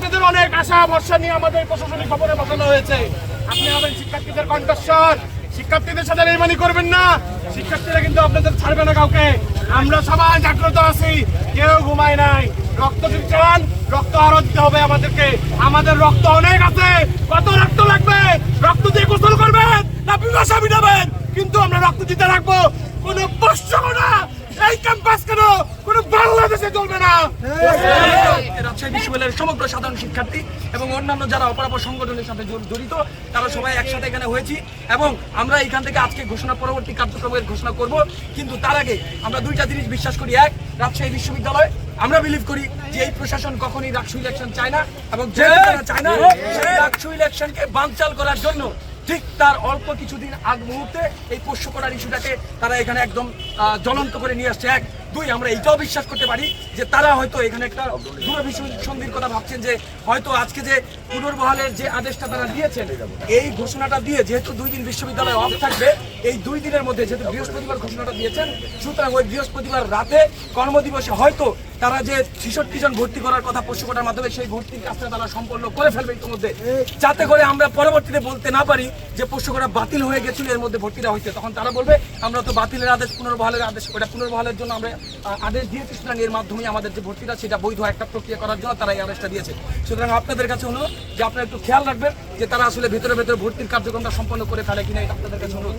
কণ্ঠস্বর নিয়ে আমাদের প্রশাসনিক খবরে বসানো হয়েছে। আপনি হবেন শিক্ষার্থীদের কণ্ঠস্বর। শিক্ষার্থীদের সাথে বেইমানি করবেন না। শিক্ষার্থীরা কিন্তু আপনাদের ছাড়বে না কাউকে। আমরা সবাই জাগ্রত আছি। কেউ ঘুমায় নাই। রক্ত যদি চান রক্ত আরও দিতে হবে আমাদেরকে। আমাদের রক্ত অনেক আছে। কত রক্ত লাগবে? রক্ত দিয়ে গোসল করবেন না বিভাষা মিটাবেন? কিন্তু আমরা রক্ত দিতে রাখব। কোনো প্রশ্ন না। এই ক্যাম্পাস কেন? কোনো বাংলাদেশে চলবে না। রাজশাহী বিশ্ববিদ্যালয়ের সমগ্র সাধারণ শিক্ষার্থী এবং অন্যান্য যারা অপরাপর সংগঠনের সাথে জড়িত তারা সবাই একসাথে এখানে হয়েছি এবং আমরা এখান থেকে আজকে ঘোষণা পরবর্তী কার্যক্রমের ঘোষণা করব। কিন্তু তার আগে আমরা দুইটা জিনিস বিশ্বাস করি। এক রাজশাহী বিশ্ববিদ্যালয়। আমরা বিলিভ করি যে এই প্রশাসন কখনই রাকসু ইলেকশন চায় না এবং চায় না রাকসু ইলেকশনকে বানচাল করার জন্য ঠিক তার অল্প কিছুদিন আগ মুহূর্তে এই পোষ্য করার ইস্যুটাকে তারা এখানে একদম জ্বলন্ত করে নিয়ে আসছে। এক দুই, আমরা এইটাও বিশ্বাস করতে পারি যে তারা হয়তো এখানে একটা দূরভিসন্ধির কথা ভাবছেন যে হয়তো আজকে যে পুনর্বহালের যে আদেশটা তারা দিয়েছেন, এই ঘোষণাটা দিয়ে যেহেতু দুই দিন বিশ্ববিদ্যালয় অফ থাকবে, এই দুই দিনের মধ্যে যেহেতু বৃহস্পতিবার ঘোষণাটা দিয়েছেন, সুতরাং ওই বৃহস্পতিবার রাতে কর্মদিবসে হয়তো তারা যে ছেষট্টি জন ভর্তি করার কথা পশুকটার মাধ্যমে সেই ভর্তির কাজটা তারা সম্পন্ন করে ফেলবে ইতিমধ্যে। যাতে করে আমরা পরবর্তীতে বলতে না পারি যে পশুকটা বাতিল হয়ে গেছিল, এর মধ্যে ভর্তিটা হয়েছে। তখন তারা বলবে, আমরা তো বাতিলের আদেশ, পুনর্বহালের আদেশ, ওটা পুনর্বহালের জন্য আমরা আদেশ দিয়েছে, সুতরাং এর মাধ্যমে আমাদের যে ভর্তিটা সেটা বৈধ একটা প্রক্রিয়া করার জন্য তারা এই আদেশটা দিয়েছে। সুতরাং আপনাদের কাছে অনুরোধ যে আপনারা একটু খেয়াল রাখবেন যে তারা আসলে ভেতরে ভেতরে ভর্তির কার্যক্রমটা সম্পন্ন করে ফেলে কিনা, এটা আপনাদের কাছে অনুরোধ।